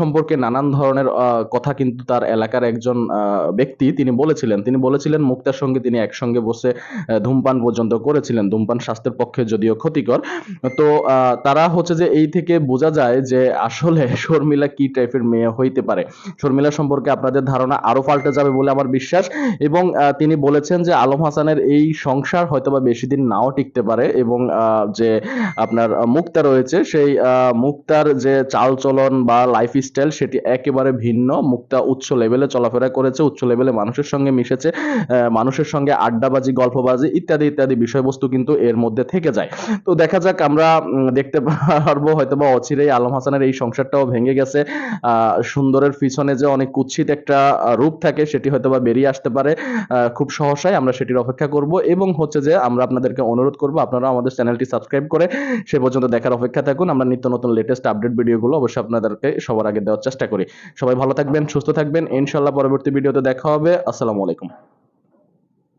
সম্পর্কে নানান ধরনের কথা কিন্তু তার এলাকার একজন ব্যক্তি তিনি বলেছিলেন। তিনি বলেছিলেন, মুক্তার সঙ্গে তিনি একসঙ্গে বসে ধূমপান পর্যন্ত করেছিলেন। ধূমপান স্বাস্থ্যের পক্ষে যদিও ক্ষতিকর। তো তারা হচ্ছে যে এই থেকে বোঝা যায় যে আসলে শর্মিলা কি টাইপের মেয়ে হইতে পারে। শর্মিলা সম্পর্কে আপনাদের ধারণা আরও পাল্টে যাবে বলে আমার বিশ্বাস এবং তিনি বলেছেন যে আলম হাসানের এই সংসার হয়তোবা বেশি দিন নাও টিকতে পারে এবং যে আপনার মুক্তা রয়েছে, সেই মুক্তার যে চালচলন বা লাইফ স্টাইল সেটি একেবারে ভিন্ন। মুক্তা উচ্চ লেভেলে চলাফেরা করেছে, উচ্চ লেভেলে মানুষের সঙ্গে মিশেছে মানুষের সঙ্গে আড্ডাবাজি, গল্পবাজি ইত্যাদি ইত্যাদি বিষয়বস্তু কিন্তু এর মধ্যে থেকে যায়। তো দেখা যাক, আমরা দেখতে পারব হয়তো বা অচিরেই আলম হাসানের এই সংসারটাও ভেঙে গেছে। সুন্দরের পিছনে যে অনেক কুৎসিত একটা রূপ থাকে, সেটি হয়তোবা বেরিয়ে আসতে পারে। খুব সহসাই আমরা সেটির অপেক্ষা করব এবং হচ্ছে যে আমরা আপনাদেরকে অনুরোধ করব আপনারা আমাদের চ্যানেলটি সাবস্ক্রাইব করে সে পর্যন্ত দেখার অপেক্ষা থাকুন। আমরা নিত্য নতুন লেটেস্ট আপডেট ভিডিওগুলো অবশ্যই আপনাদেরকে সবার আগে দেওয়ার চেষ্টা করি। সবাই ভালো থাকবেন, সুস্থ থাকবেন। ইনশাল্লাহ পরবর্তী ভিডিওতে দেখা হবে। আসসালামু আলাইকুম।